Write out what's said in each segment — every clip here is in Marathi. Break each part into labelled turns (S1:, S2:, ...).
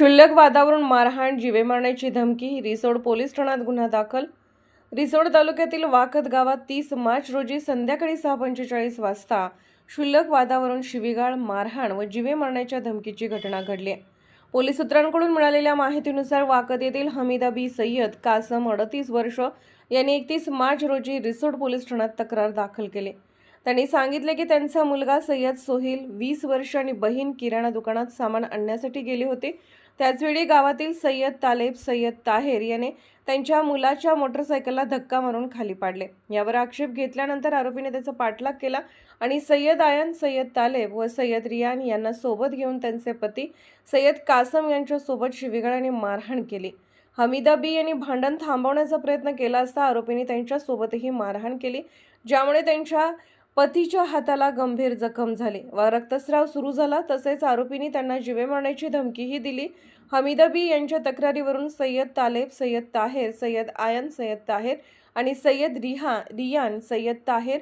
S1: क्षुल्लक वादावरून मारहाण जीवे मारण्याची धमकी रिसोड पोलीस ठाण्यात गुन्हा दाखल. रिसोड तालुक्यातील वाकत गावात तीस मार्च रोजी संध्याकाळी सहा पंचेचाळीस वाजता क्षुल्लक वादावरून शिवीगाळ मारहाण व जीवे मारण्याच्या धमकीची घटना घडली. आहे पोलीस सूत्रांकडून मिळालेल्या माहितीनुसार वाकत येथील हमीदा बी सय्यद कासम अडतीस वर्ष यांनी एकतीस मार्च रोजी रिसोड पोलीस ठाण्यात तक्रार दाखल केली. त्यांनी सांगितले की त्यांचा मुलगा सय्यद सोहिल वीस वर्ष आणि बहीण किराणा दुकानात सामान आणण्यासाठी गेले होते. त्याचवेळी गावातील सय्यद तालेब सय्यद ताहेर याने त्यांच्या मुलाच्या मोटरसायकलला धक्का मारून खाली पाडले. यावर आक्षेप घेतल्यानंतर आरोपीने त्याचा पाठलाग केला आणि सय्यद आयन सय्यद तालेब व सय्यद रियान यांना सोबत घेऊन त्यांचे पती सय्यद कासम यांच्यासोबत शिवीगाळ आणि मारहाण केली. हमीदा बी यांनी भांडण थांबवण्याचा प्रयत्न केला असता आरोपींनी त्यांच्यासोबतही मारहाण केली ज्यामुळे त्यांच्या पतीच्या हाताला गंभीर जखम झाली. व रक्तस्राव सुरू झाला तसेच आरोपींनी त्यांना जीवे मारण्याची धमकीही दिली. हमीदा बी यांच्या तक्रारीवरून सय्यद तालेब सय्यद ताहेर सय्यद आयन सय्यद ताहेर आणि सय्यद रिहा रियान सय्यद ताहेर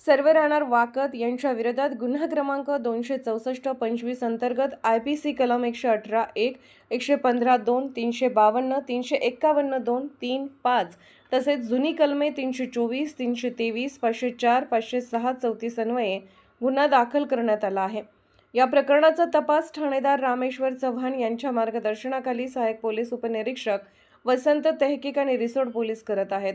S1: सर्व राहणार वाकत यांच्या विरोधात गुन्हा क्रमांक दोनशे चौसष्ट पंचवीस अंतर्गत आय पी सी कलम एकशे अठरा एक एकशे पंधरा दोन तीनशे बावन्न तीनशे एक्कावन्न दोन तीन पाच तसेच जुनी कलमे तीनशे चोवीस तीनशे तेवीस पाचशे चार पाचशे सहा चौतीस अन्वये गुन्हा दाखल करण्यात आला आहे. या प्रकरणाचा तपास ठाणेदार रामेश्वर चव्हाण यांच्या मार्गदर्शनाखाली सहाय्यक पोलीस उपनिरीक्षक वसंत तेहकीक आणि रिसोड पोलीस करत आहेत.